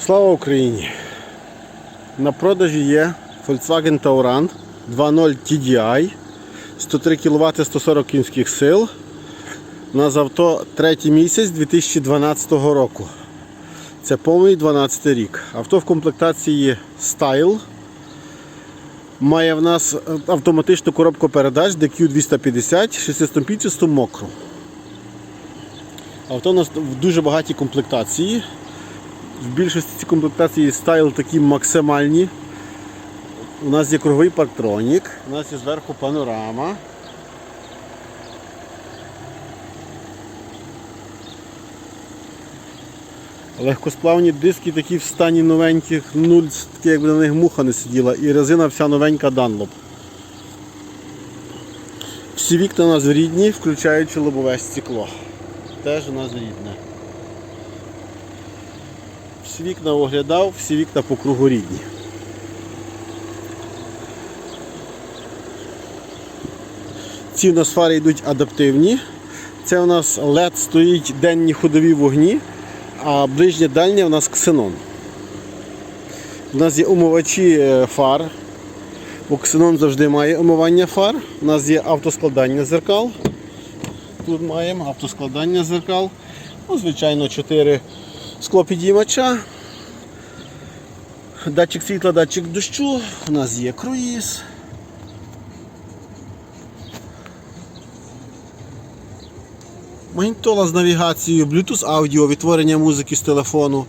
Слава Україні! На продажі є Volkswagen Taurant 2.0 TDI 103 кВт 140 кінських сил. У нас авто третій місяць 2012 року. Це повний 12 рік. Авто в комплектації Style. Має в нас е, автоматичну коробку передач DQ250 шестиступінчасту мокру. Авто у нас в дуже багатій комплектації. В більшості ці комплектації стайл такі максимальні. У нас є круговий парктронік, у нас є зверху панорама. Легкосплавні диски такі в стані новеньких, нуль, такі якби на них муха не сиділа, і резина вся новенька Dunlop. Всі вікна у нас рідні, включаючи лобове стекло. Теж у нас рідне. Всі вікна оглядав, всі вікна по кругу рідні. Ці у нас фари йдуть адаптивні. Це у нас LED стоїть денні ходові вогні, а ближнє дальнє у нас ксенон. У нас є умивачі е, фар, бо ксенон завжди має умивання фар. У нас є автоскладання зеркал. Тут маємо автоскладання зеркал. Ну, звичайно, 4 склопідіймача. Датчик світла, датчик дощу, у нас є круїз. Магнітола з навігацією, Bluetooth аудіо, відтворення музики з телефону.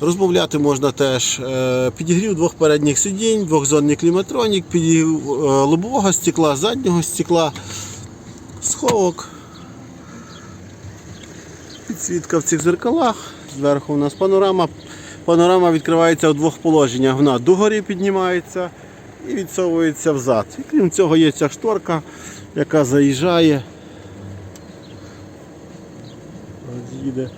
Розмовляти можна теж. Е, Підігрів двох передніх сидінь, двохзонний кліматронік, підігрів е, лобового стекла, заднього стекла, сховок. Підсвітка в цих зеркалах. Зверху у нас панорама. Панорама відкривається у двох положеннях. Вона догорі піднімається і відсовується взад. І крім цього є ця шторка, яка заїжджає. Їде.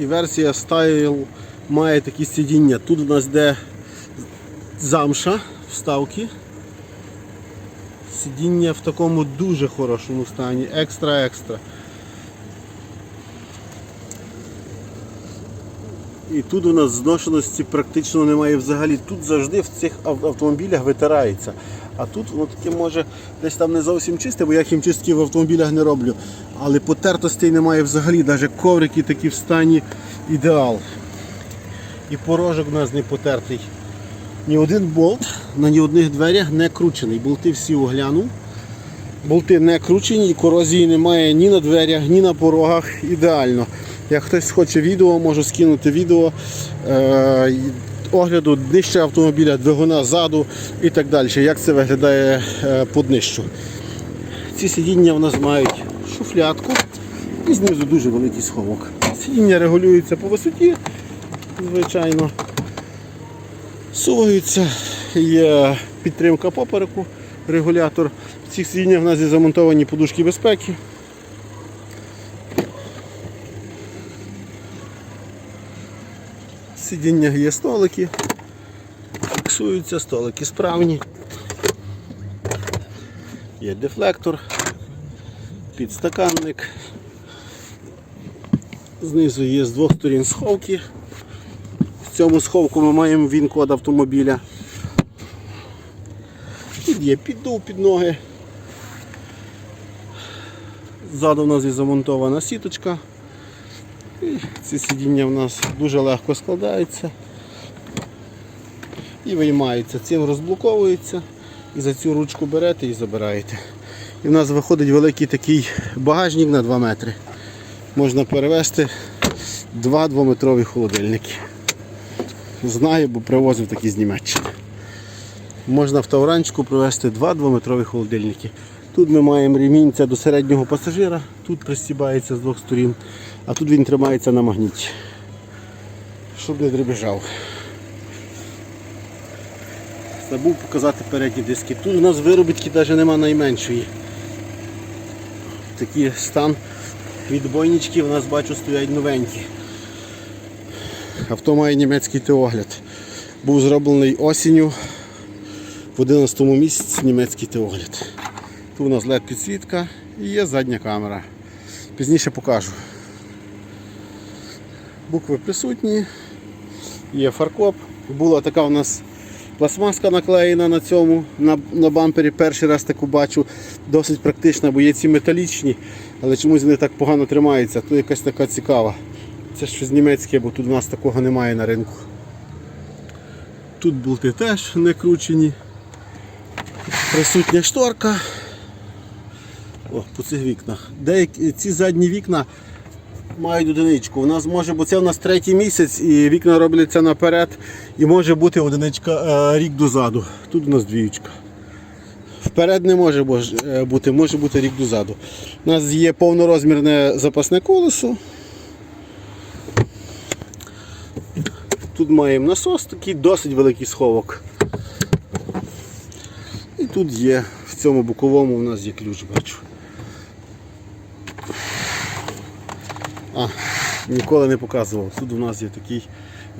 І версія Style має такі сидіння. Тут у нас йде замша вставки. Сидіння в такому дуже хорошому стані, екстра-екстра. І тут у нас зношеності практично немає взагалі. Тут завжди в цих автомобілях витирається. А тут воно таке може десь там не зовсім чисте, бо я хімчистки в автомобілях не роблю. Але потертостей немає взагалі, навіть коврики такі в стані ідеал. І порожок у нас не потертий. Ні один болт на ні одних дверях не кручений. Болти всі оглянув. Болти не кручені і корозії немає ні на дверях, ні на порогах. Ідеально. Як хтось хоче відео, можу скинути відео е, огляду днища автомобіля, двигуна ззаду і так далі. Як це виглядає е, по днищу. Ці сидіння в нас мають шуфлятку і знизу дуже великий сховок. Сидіння регулюється по висоті, звичайно. Суваються, є підтримка попереку, регулятор. В цих сидіннях в нас є замонтовані подушки безпеки. В є столики, фіксуються, столики справні. Є дефлектор, підстаканник. Знизу є з двох сторін сховки. В цьому сховку ми маємо він-код автомобіля. Тут є піддув під ноги. Ззаду у нас є замонтована сіточка. І ці сидіння в нас дуже легко складаються і виймаються. Цим розблоковується і за цю ручку берете і забираєте. І в нас виходить великий такий багажник на 2 метри. Можна перевезти два двометрові холодильники. Знаю, бо привозив такі з Німеччини. Можна в Тавранчику привезти два двометрові холодильники. Тут ми маємо ремінь це до середнього пасажира, тут пристібається з двох сторін, а тут він тримається на магніті, щоб не дребіжав. Забув показати передні диски. Тут у нас виробітки навіть нема найменшої. Такий стан відбойнички у нас бачу стоять новенькі. Авто має німецький теогляд. Був зроблений осінню в 11 місяці німецький теогляд. Тут у нас LED підсвітка і є задня камера. Пізніше покажу. Букви присутні. Є фаркоп. Була така у нас пластмаска наклеєна на цьому, на, на бампері. Перший раз таку бачу. Досить практична, бо є ці металічні, але чомусь вони так погано тримаються. Тут якась така цікава. Це щось німецьке, бо тут у нас такого немає на ринку. Тут болти теж не кручені. Присутня шторка. О, по цих вікнах. Деякі ці задні вікна мають одиничку. У нас може, бо це у нас третій місяць і вікна робляться наперед і може бути одиничка е, рік дозаду. Тут у нас двіючка. Вперед не може е, бути, може бути рік дозаду. У нас є повнорозмірне запасне колесо. Тут маємо насос, такий досить великий сховок. І тут є, в цьому боковому у нас є ключ, бачу. А, ніколи не показував. Тут у нас є такий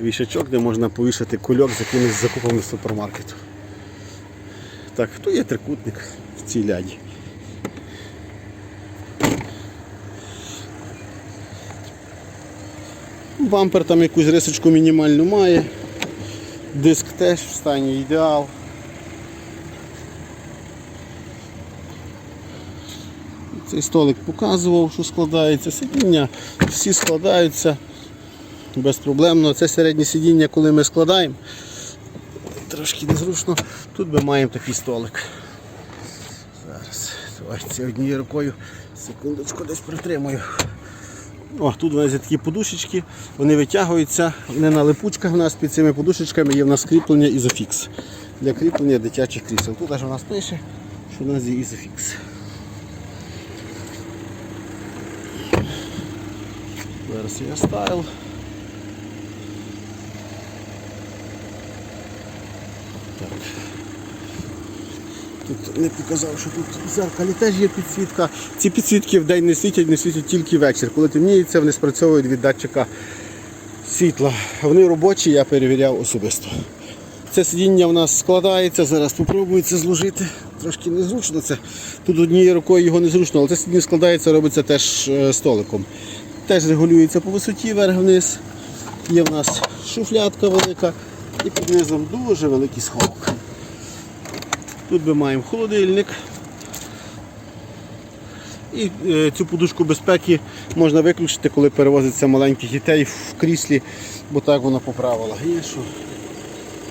вішачок, де можна повішати кульок з якимись закупами супермаркету. Так, хто є трикутник в цій ляді? Бампер там якусь рисочку мінімальну має. Диск теж в стані ідеал. Цей столик показував, що складається. Сидіння всі складаються безпроблемно. Це середнє сидіння, коли ми складаємо. Трошки незручно. Тут ми маємо такий столик. Зараз. Давайте однією рукою. Секундочку десь притримую. О, тут у нас є такі подушечки, вони витягуються, вони на липучках у нас під цими подушечками є в нас кріплення ізофікс. Для кріплення дитячих крісел. Тут аж у нас пише, що у нас є ізофікс. Є стайл. Так. Тут не показав, що тут в зеркалі теж є підсвітка. Ці підсвітки в день не світять, не світять тільки ввечері. Коли темніється, вони спрацьовують від датчика світла. Вони робочі, я перевіряв особисто. Це сидіння в нас складається, зараз спробую це зложити. Трошки незручно це. Тут однією рукою його незручно, але це сидіння складається, робиться теж е, столиком. Теж регулюється по висоті вверх-вниз. Є в нас шуфлядка велика і під низом дуже великий сховок. Тут ми маємо холодильник. І е, цю подушку безпеки можна виключити, коли перевозиться маленьких дітей в кріслі, бо так вона по правилах є, що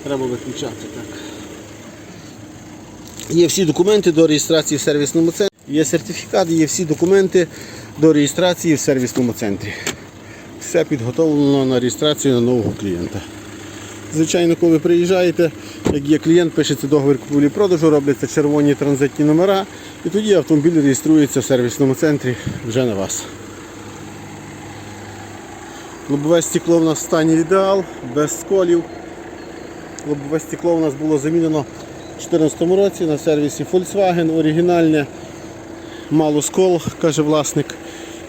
треба виключати. так. Є всі документи до реєстрації в сервісному центрі. Є сертифікат, є всі документи до реєстрації в сервісному центрі. Все підготовлено на реєстрацію на нового клієнта. Звичайно, коли приїжджаєте, як є клієнт, пишеться договір купівлі-продажу, робляться червоні транзитні номера, і тоді автомобіль реєструється в сервісному центрі вже на вас. Лобове стекло в нас в стані ідеал, без сколів. Лобове стекло у нас було замінено у 2014 році на сервісі Volkswagen, оригінальне, мало скол, каже власник.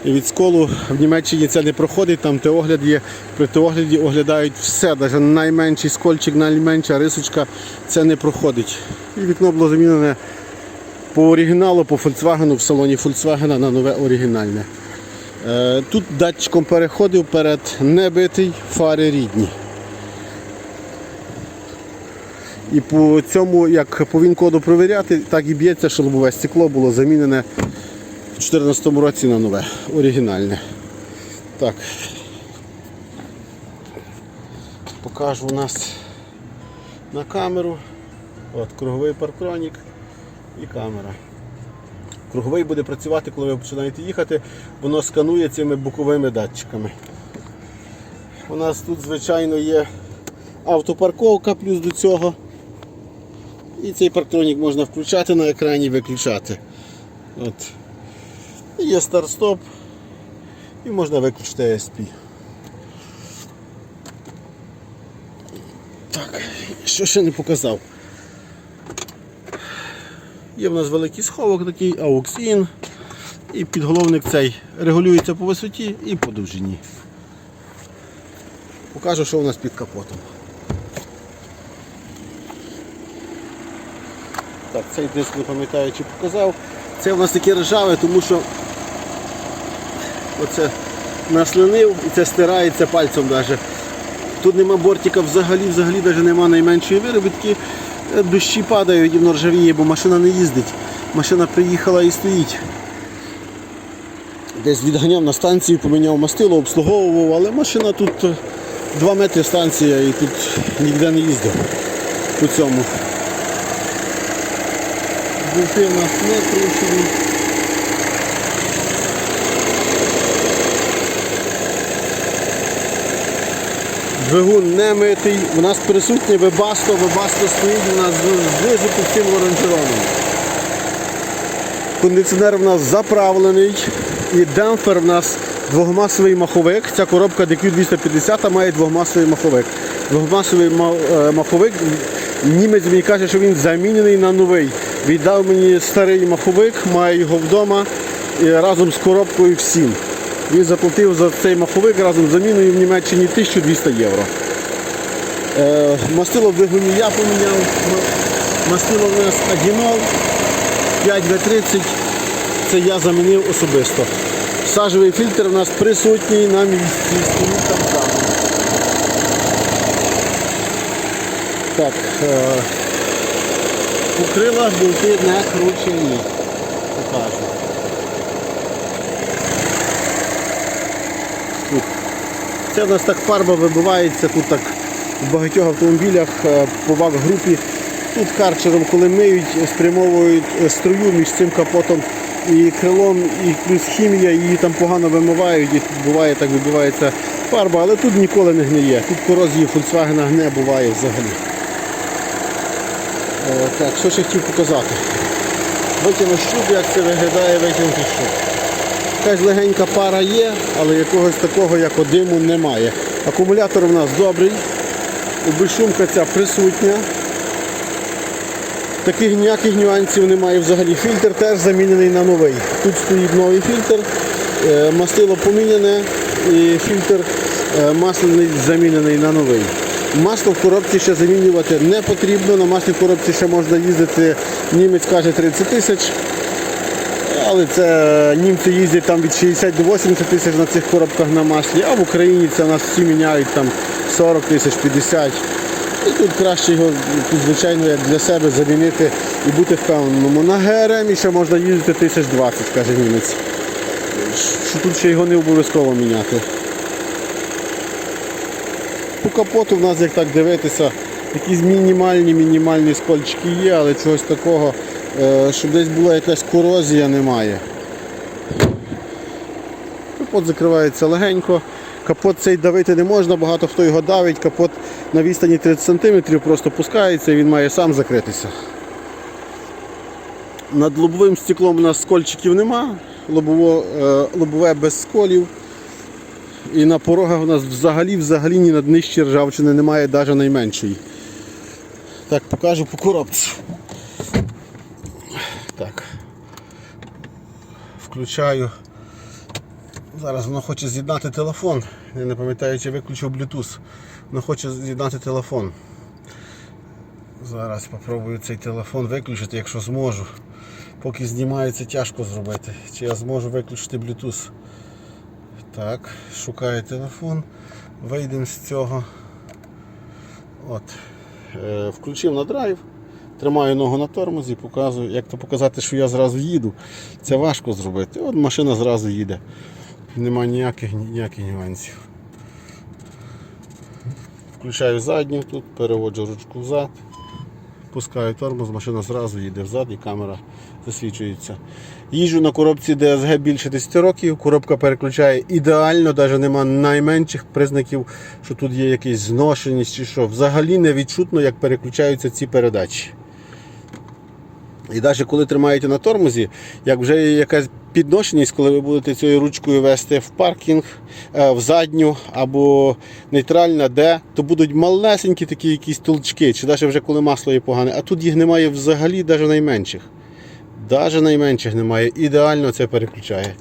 Від сколу в Німеччині це не проходить, там теогляд є. При теогляді оглядають все, навіть найменший скольчик, найменша рисочка, це не проходить. І вікно було замінене по оригіналу, по Volkswagen, в салоні Volkswagen на нове оригінальне. Е, Тут датчиком переходив перед небитий, фари рідні. І по цьому, як по він-коду провіряти, так і б'ється, що лобове стекло було замінене 2014 році на нове, оригінальне. Так. Покажу у нас на камеру. От, круговий парктронік і камера. Круговий буде працювати, коли ви починаєте їхати, воно сканує цими боковими датчиками. У нас тут, звичайно, є автопарковка плюс до цього. І цей парктронік можна включати на екрані і виключати. От. Є старт-стоп і можна виключити ESP. Так, що ще не показав? Є в нас великий сховок такий, AUX-IN і підголовник цей регулюється по висоті і по довжині. Покажу, що у нас під капотом. Так, цей диск не пам'ятаю, чи показав. Це у нас таке ржаве, тому що оце наслинив і це стирається пальцем навіть. Тут нема бортика взагалі, взагалі навіть нема найменшої виробітки. Е, Дощі падають і воно ржавіє, бо машина не їздить. Машина приїхала і стоїть. Десь відганяв на станцію, поміняв мастило, обслуговував, але машина тут 2 метри станція і тут ніде не їздив по цьому. Болти в нас не Двигун не митий, у нас присутнє вебасто, вебасто стоїть у нас знизу під цим лоранжероном. Кондиціонер в нас заправлений і демпфер в нас двохмасовий маховик. Ця коробка DQ250 має двохмасовий маховик. Двохмасовий е, маховик, німець мені каже, що він замінений на новий. Віддав мені старий маховик, маю його вдома разом з коробкою всім. Він заплатив за цей маховик разом з заміною в Німеччині 1200 євро. Е, мастило в двигуні я поміняв. Ма- Мастило в нас Адінол 5В30. Це я замінив особисто. Сажевий фільтр у нас присутній на місці. Так. Е, покрила болти не кручені. Покажу. Це в нас так фарба вибивається, тут так в багатьох автомобілях е, по вак групі. Тут карчером, коли миють, спрямовують е, струю між цим капотом і крилом, і плюс хімія, її там погано вимивають, і тут буває так вибивається фарба, але тут ніколи не гниє. Тут корозії Volkswagen гне буває взагалі. Е, Так, що ще хотів показати? Витягну щуп, як це виглядає, витягнути щуп. Якась легенька пара є, але якогось такого, як диму, немає. Акумулятор у нас добрий, безшумка ця присутня. Таких ніяких нюансів немає взагалі. Фільтр теж замінений на новий. Тут стоїть новий фільтр, е, мастило поміняне і фільтр е, масляний замінений на новий. Масло в коробці ще замінювати не потрібно. На маслі в коробці ще можна їздити, німець каже 30 тисяч. Але це німці їздять там від 60 до 80 тисяч на цих коробках на маслі, а в Україні це у нас всі міняють там 40 тисяч, 50. І тут краще його, звичайно, як для себе замінити і бути впевненому. На ГРМ ще можна їздити 1020, каже німець. Що тут ще його не обов'язково міняти. По капоту в нас, як так дивитися, якісь мінімальні мінімальні скольчики є, але чогось такого, е, щоб десь була якась корозія, немає. Капот закривається легенько. Капот цей давити не можна, багато хто його давить. Капот на відстані 30 см просто пускається і він має сам закритися. Над лобовим стеклом у нас скольчиків нема, лобово, е, лобове без сколів. І на порогах у нас взагалі взагалі ні на днищі ржавчини немає навіть найменшої. Так, покажу по коробці. Так. Включаю. Зараз воно хоче з'єднати телефон. Я не пам'ятаю, чи виключив Bluetooth. Воно хоче з'єднати телефон. Зараз спробую цей телефон виключити, якщо зможу. Поки знімається, тяжко зробити. Чи я зможу виключити Bluetooth. Так, шукаю телефон. Вийдемо з цього. От. Е, включив на драйв. Тримаю ногу на тормозі, показую, як то показати, що я зразу їду. Це важко зробити. От машина зразу їде. Нема ніяких, ніяких нюансів. Включаю задню тут, переводжу ручку взад, пускаю тормоз, машина зразу їде взад і камера засвічується. Їжджу на коробці DSG більше 10 років, коробка переключає ідеально, навіть нема найменших признаків, що тут є якась зношеність чи що. Взагалі не відчутно, як переключаються ці передачі. І навіть коли тримаєте на тормозі, як вже є якась підношеність, коли ви будете цією ручкою вести в паркінг, е, в задню або нейтральна, де, то будуть малесенькі такі якісь толчки, чи навіть вже коли масло є погане, а тут їх немає взагалі навіть найменших. Навіть найменших немає. Ідеально це переключає.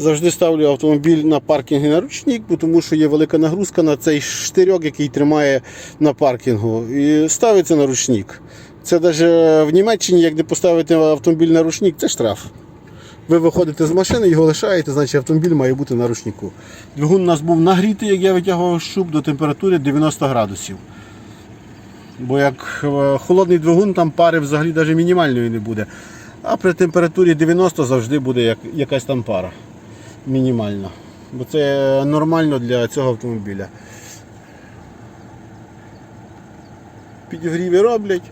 Завжди ставлю автомобіль на паркінг і на ручник, тому що є велика нагрузка на цей штирьок, який тримає на паркінгу. І ставиться на ручник. Це навіть в Німеччині, як не поставити автомобіль на ручник, це штраф. Ви виходите з машини, його лишаєте, значить автомобіль має бути на ручнику. Двигун у нас був нагрітий, як я витягував щуп, до температури 90 градусів. Бо як е, холодний двигун, там пари взагалі навіть мінімальної не буде. А при температурі 90 завжди буде як, якась там пара. Мінімальна. Бо це нормально для цього автомобіля. Підігріви роблять.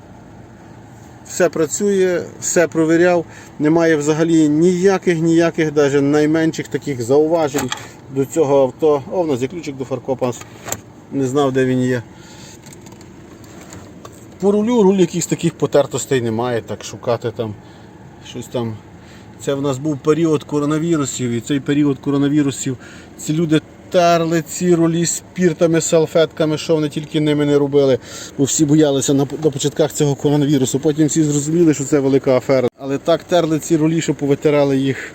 Все працює, все провіряв. Немає взагалі ніяких, ніяких, навіть найменших таких зауважень до цього авто. О, в нас є ключик до фаркопа. Не знав, де він є. По рулю руль якихось таких потертостей немає, так шукати там щось там. Це в нас був період коронавірусів, і цей період коронавірусів ці люди терли ці рулі спіртами, салфетками, що вони тільки ними не робили, бо всі боялися на, на початках цього коронавірусу. Потім всі зрозуміли, що це велика афера. Але так терли ці рулі, що повитирали їх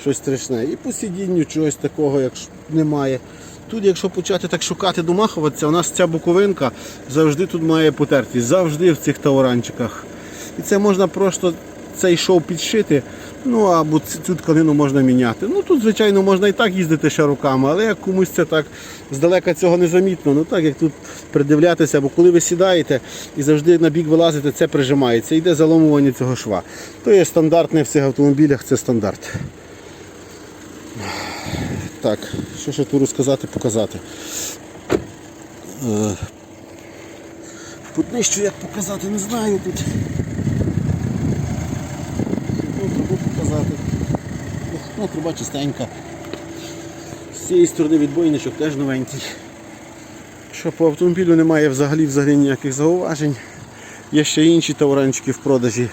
щось страшне. І по сидінню чогось такого, як немає. Тут, якщо почати так шукати, домахуватися, у нас ця буковинка завжди тут має потертість, завжди в цих тауранчиках. І це можна просто цей шов підшити, ну або цю тканину можна міняти. Ну тут, звичайно, можна і так їздити ще руками, але як комусь це так здалека цього не замітно. Ну так як тут придивлятися, бо коли ви сідаєте і завжди на бік вилазите, це прижимається, йде заломування цього шва. То є стандартне в цих автомобілях, це стандарт. Так, що ще тут розказати, показати. Е, Тут нижче як показати, не знаю тут. Ну, трубу показати. Ну, труба чистенька. З цієї сторони відбойничок теж новенький. Що по автомобілю немає взагалі, взагалі ніяких зауважень. Є ще інші тауранчики в продажі.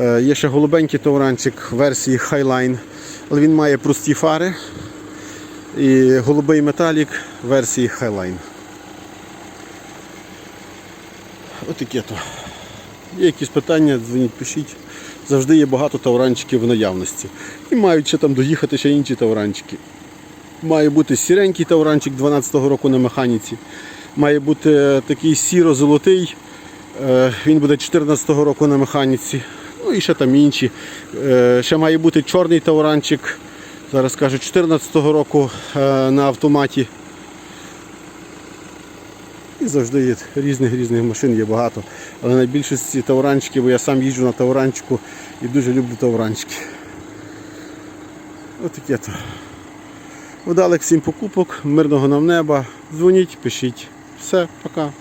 Е, Є ще голубенький тауранчик версії Highline, але він має прості фари. І голубий металік версії Highline. Отаке то. Є якісь питання, дзвоніть, пишіть. Завжди є багато тауранчиків в наявності. І мають ще там доїхати ще інші тауранчики. Має бути сіренький тауранчик 12-го року на механіці. Має бути такий сіро-золотий. е, Він буде 14-го року на механіці. Ну і ще там інші. Е, Ще має бути чорний тауранчик. Зараз кажу, 14-го року е, на автоматі. І завжди є різних різних машин, є багато. Але найбільшості тавранчики, бо я сам їжджу на тавранчику і дуже люблю тавранчики. Отаке то. Вдалих всім покупок, мирного нам неба. Дзвоніть, пишіть. Все, пока.